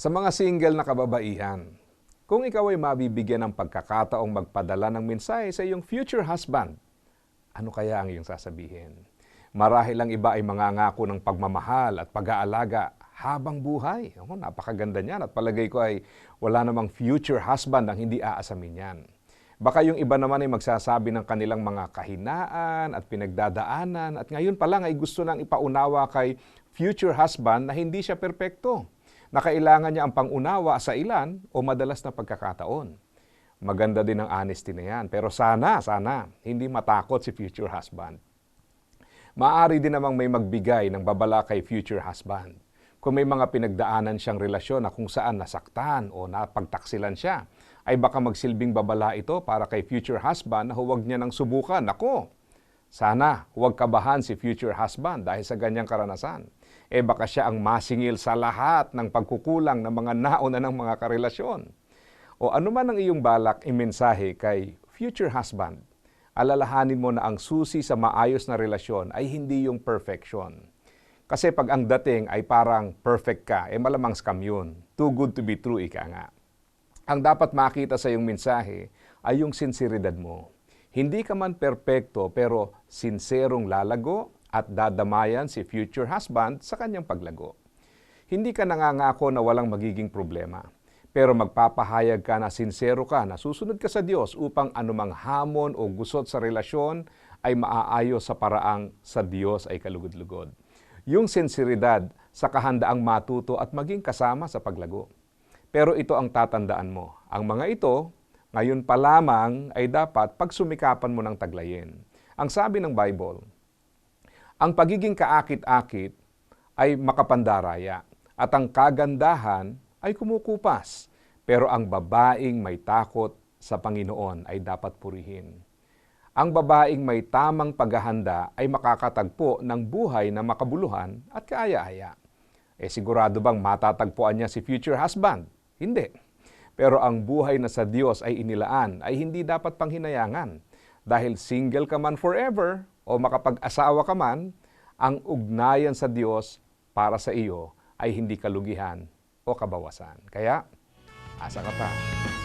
Sa mga single na kababaihan, kung ikaw ay mabibigyan ng pagkakataong magpadala ng mensahe sa iyong future husband, ano kaya ang iyong sasabihin? Marahil ang iba ay mangangako ng pagmamahal at pag-aalaga habang buhay. Oh, napakaganda niyan at palagay ko ay wala namang future husband ang hindi aasamin yan. Baka yung iba naman ay magsasabi ng kanilang mga kahinaan at pinagdadaanan at ngayon pa lang ay gusto nang ipaunawa kay future husband na hindi siya perpekto na kailangan niya ang pangunawa sa ilan o madalas na pagkakataon. Maganda din ang honesty na yan. Pero sana, sana, hindi matakot si future husband. Maari din namang may magbigay ng babala kay future husband. Kung may mga pinagdaanan siyang relasyon na kung saan nasaktan o napagtaksilan siya, ay baka magsilbing babala ito para kay future husband na huwag niya nang subukan. Ako, sana huwag kabahan si future husband dahil sa ganyang karanasan. Eh baka siya ang masingil sa lahat ng pagkukulang ng mga nauna ng mga karelasyon. O ano man ang iyong balak imensahe kay future husband, alalahanin mo na ang susi sa maayos na relasyon ay hindi yung perfection. Kasi pag ang dating ay parang perfect ka, eh malamang scam yun. Too good to be true, ika nga. Ang dapat makita sa iyong mensahe ay yung sinseridad mo. Hindi ka man perpekto pero sinserong lalago at dadamayan si future husband sa kanyang paglago. Hindi ka nangangako na walang magiging problema. Pero magpapahayag ka na sincero ka na susunod ka sa Diyos upang anumang hamon o gusot sa relasyon ay maaayos sa paraang sa Diyos ay kalugod-lugod. Yung sinseridad sa kahandaang matuto at maging kasama sa paglago. Pero ito ang tatandaan mo. Ang mga ito, ngayon pa lamang ay dapat pagsumikapan mo ng taglayin. Ang sabi ng Bible, ang pagiging kaakit-akit ay makapandaraya at ang kagandahan ay kumukupas. Pero ang babaeng may takot sa Panginoon ay dapat purihin. Ang babaeng may tamang paghahanda ay makakatagpo ng buhay na makabuluhan at kaaya-aya. Eh sigurado bang matatagpuan niya si future husband? Hindi. Pero ang buhay na sa Diyos ay inilaan ay hindi dapat panghinayangan. Dahil single ka man forever o makapag-asawa ka man, ang ugnayan sa Diyos para sa iyo ay hindi kalugihan o kabawasan. Kaya, asa ka pa.